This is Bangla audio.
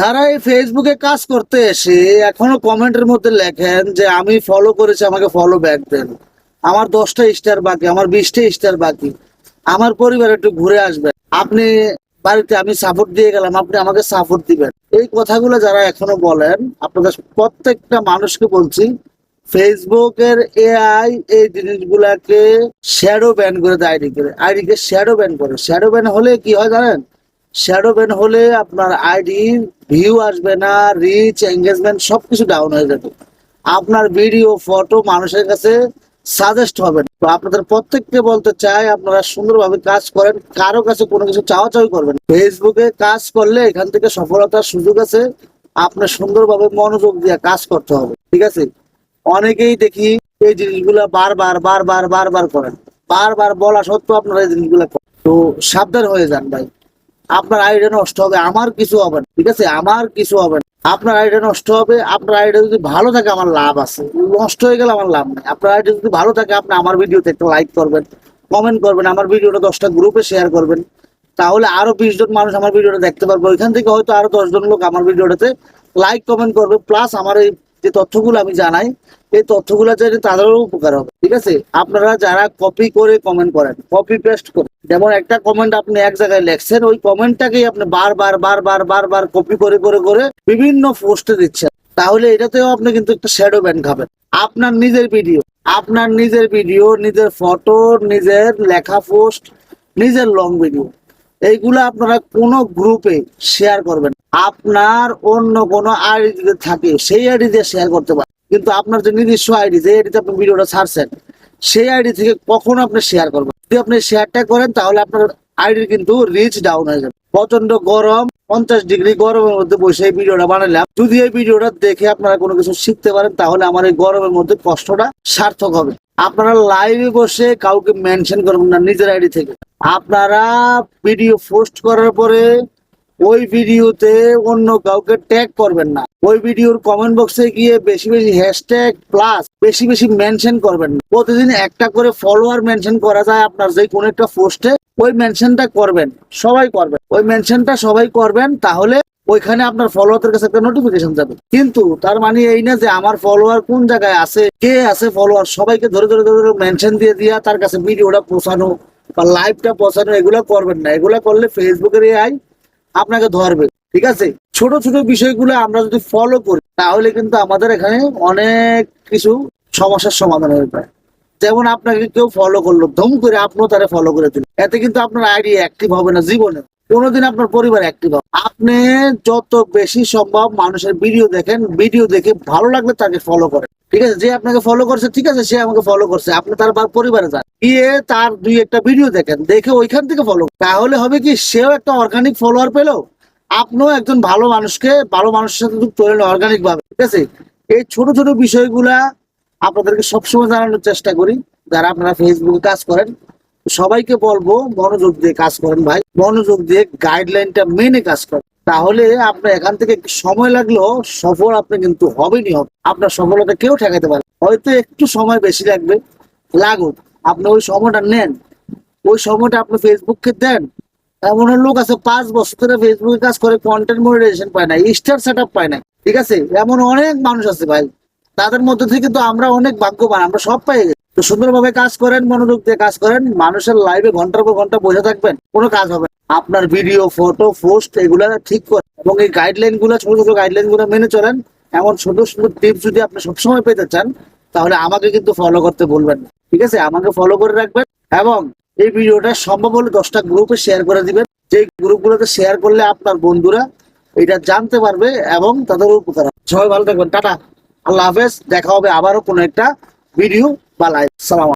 যারা এই ফেসবুকে কাজ করতে এসে এখনও কমেন্টের মধ্যে লেখেন যে, আমি ফলো করেছি, আমাকে ফলো ব্যাক দেন। আমার দশটা স্টার বাকি, আমার বিশটা স্টার বাকি। আমার পরিবার একটু ঘুরে আসবেন আপনি বাড়িতে আমি সাপোর্ট দিয়ে গেলাম, আপনি আমাকে সাপোর্ট দিবেন। এই কথাগুলো যারা এখনও বলেন, আপনাদের প্রত্যেকটা মানুষকে বলছি ফেসবুকের এআই এই জিনিসগুলাকে শ্যাডো ব্যান করে দেয় আইডি করে। আইডি কে শ্যাডো ব্যান করে। শ্যাডো ব্যান হলে কি হয় জানেন? শ্যাডো ব্যান হলে আপনার আইডি ভিউ আসবে না রিচ এঙ্গেজমেন্ট সবকিছু ডাউন হয়ে যাবে। আপনার ভিডিও ফটো মানুষের কাছে সাজেস্ট হবে তো আপনাদের প্রত্যেককে বলতে চাই, আপনারা সুন্দরভাবে কাজ করেন। কারও কাছে কোনো কিছু চাওয়া চাওয়ি করবেন ফেসবুকে কাজ করলে এখান থেকে সফলতার সুযোগ আছে। আপনার সুন্দরভাবে মনোযোগ দিয়ে কাজ করতে হবে, ঠিক আছে? অনেকেই দেখি এই জিনিসগুলা বারবার বারবার বারবার করেন। বারবার বলা সত্ত্বেও আপনারা এই জিনিসগুলা। তো সাবধান হয়ে যান ভাই। আপনার আইডিয়া নষ্ট হবে, আমার কিছু হবে না, ঠিক আছে? আমার কিছু হবে না। আপনার আইডিয়া নষ্ট হবে, আপনার আইডিয়া যদি ভালো থাকে, আমার লাভ আছে। নষ্ট হয়ে গেলে আমার লাভ নেই। আপনার আইডিয়া যদি ভালো থাকে, আপনি আমার ভিডিওতে একটা লাইক করবেন কমেন্ট করবেন, আমার ভিডিওটা দশটা গ্রুপে শেয়ার করবেন। তাহলে আরও বিশ জন মানুষ আমার ভিডিওটা দেখতে পারবে। ওইখান থেকে হয়তো আরও দশ জন লোক আমার ভিডিওটাতে লাইক কমেন্ট করবে। প্লাস আমার এই যে তথ্যগুলো আমি জানাই, এই তথ্যগুলো চাইলে তাদেরও উপকার হবে, ঠিক আছে? আপনারা যারা কপি করে কমেন্ট করেন কপি পেস্ট করেন যেমন একটা কমেন্ট আপনি এক জায়গায় লেখছেন, ওই কমেন্টটাকেই আপনি বারবার বারবার বারবার কপি করে করে করে বিভিন্ন পোস্টে দিচ্ছেন। তাহলে এটাতেও আপনি কিন্তু একটা শ্যাডো ব্যান খাবেন। আপনার নিজের ভিডিও আপনার নিজের ভিডিও নিজের ফটো নিজের লেখা পোস্ট নিজের লং ভিডিও এইগুলো আপনারা কোনো গ্রুপে শেয়ার করবেন আপনার অন্য কোনো আইডি থাকে, সেই আইডি দিয়ে শেয়ার করতে পারেন। কিন্তু আপনার যে নিজস্ব আইডি যে আইডিতে আপনি ভিডিওটা ছাড়ছেন, সেই আইডি থেকে কখনো আপনি শেয়ার করবেন যদি আপনি শেয়ারটা করেন, তাহলে আপনার আইডির কিন্তু রিচ ডাউন হয়ে যাবে। প্রচণ্ড গরম, পঞ্চাশ ডিগ্রি গরমের মধ্যে বসে এই ভিডিওটা বানালাম যদি এই ভিডিওটা দেখে আপনারা কোনো কিছু শিখতে পারেন, তাহলে আমার এই গরমের মধ্যে কষ্টটা সার্থক হবে। আপনারা লাইভে বসে কাউকে মেনশন করবেন না নিজের আইডি থেকে। আপনারা ভিডিও পোস্ট করার পরে ওই ভিডিওতে অন্য কাউকে ট্যাগ করবেন না। ওই ভিডিওর কমেন্ট বক্সে গিয়ে বেশি বেশি হ্যাশট্যাগ প্লাস বেশি বেশি মেনশন করবেন না। প্রতিদিন একটা করে ফলোয়ার মেনশন করা যায় আপনার যে কোনো একটা পোস্টে ওই মেনশনটা করবেন, সবাই করবেন। ওই মেনশনটা সবাই করবেন, তাহলে ওইখানে আপনার ফলোয়ারদের কাছে একটা নোটিফিকেশন যাবে। কিন্তু তার মানে এই না যে আমার ফলোয়ার কোন জায়গায় আছে, কে আছে ফলোয়ার সবাইকে ধরে ধরে ধরে মেনশন দিয়ে দিয়া তার কাছে ভিডিওটা পৌঁছানো। বা লাইভটা বসানো, এগুলা করবেন না। এগুলা করলে ফেসবুকের এআই আপনাকে ধরবে, ঠিক আছে? ছোট ছোট বিষয়গুলো আমরা যদি ফলো করি, তাহলে কিন্তু আমাদের এখানে অনেক কিছু সমস্যার সমাধান হয়ে যায়। যেমন আপনাকে কেউ ফলো করল, ধম করে আপনিও তারা ফলো করে দিলেন। এতে কিন্তু আপনার আইডি অ্যাক্টিভ হবে না জীবনে। কোনোদিন আপনার পরিবার অ্যাক্টিভ হবে। আপনি যত বেশি সম্ভব মানুষের ভিডিও দেখেন ভিডিও দেখে ভালো লাগলে তাকে ফলো করেন। ঠিক আছে? যে আপনাকে ফলো করছে, ঠিক আছে, সে আমাকে ফলো করছে। আপনি তার পরিবারে যান। গিয়ে তার দুই একটা ভিডিও দেখেন, দেখে ওইখান থেকে ফলো তাহলে হবে কি, সেও একটা অর্গানিক ফলোয়ার পেল। আপনিও একজন ভালো মানুষকে, ভালো মানুষের সাথে যুক্ত হলেন অর্গানিক ভাবে। ঠিক আছে? এই ছোট ছোট বিষয়গুলা আপনাদেরকে সবসময় জানানোর চেষ্টা করি। যারা আপনারা ফেসবুকে কাজ করেন সবাইকে বলব, মনোযোগ দিয়ে কাজ করেন ভাই। মনোযোগ দিয়ে গাইডলাইনটা মেনে কাজ করেন। তাহলে আপনার এখান থেকে সময় লাগলেও সফল আপনি কিন্তু হবেনই হবে আপনার সফলতা কেউ ঠেকাতে পারে হয়তো একটু সময় বেশি লাগবে, লাগুক। আপনি ওই সময়টা নেন। ওই সময়টা আপনি ফেসবুককে দেন। এমন লোক আছে, পাঁচ বছর ধরে ফেসবুকে কাজ করে কন্টেন্ট মনিটাইজেশন পায় না স্টার সেট পায় না। ঠিক আছে? এমন অনেক মানুষ আছে ভাই। তাদের মধ্যে থেকে তো আমরা অনেক ভাগ্যবান, আমরা সব পাই তো সুন্দরভাবে কাজ করেন, মনোযোগ দিয়ে কাজ করেন, মানুষের লাইভে ঘণ্টার পর ঘণ্টা বসে থাকবেন, কোনো কাজ হবে। আপনার ভিডিও ফটো পোস্ট এগুলা ঠিক করেন এবং এই গাইডলাইনগুলো, ছোট ছোট গাইডলাইনগুলো মেনে চলেন। এমন সুন্দর সুন্দর টিপস যদি আপনি সবসময় পেতে চান, তাহলে আমাকে কিন্তু ফলো করতে বলবেন না। ঠিক আছে? আমাকে ফলো করে রাখবেন এবং এই ভিডিওটা সম্ভব হলে দশটা গ্রুপে শেয়ার করে দিবেন। যে গ্রুপগুলোতে শেয়ার করলে আপনার বন্ধুরা এটা জানতে পারবে এবং তাদের উপকার সবাই ভালো থাকবেন। টাটা। আল্লাহ হাফেজ। দেখা হবে আবারও কোনো একটা ভিডিও লাইভ সালাম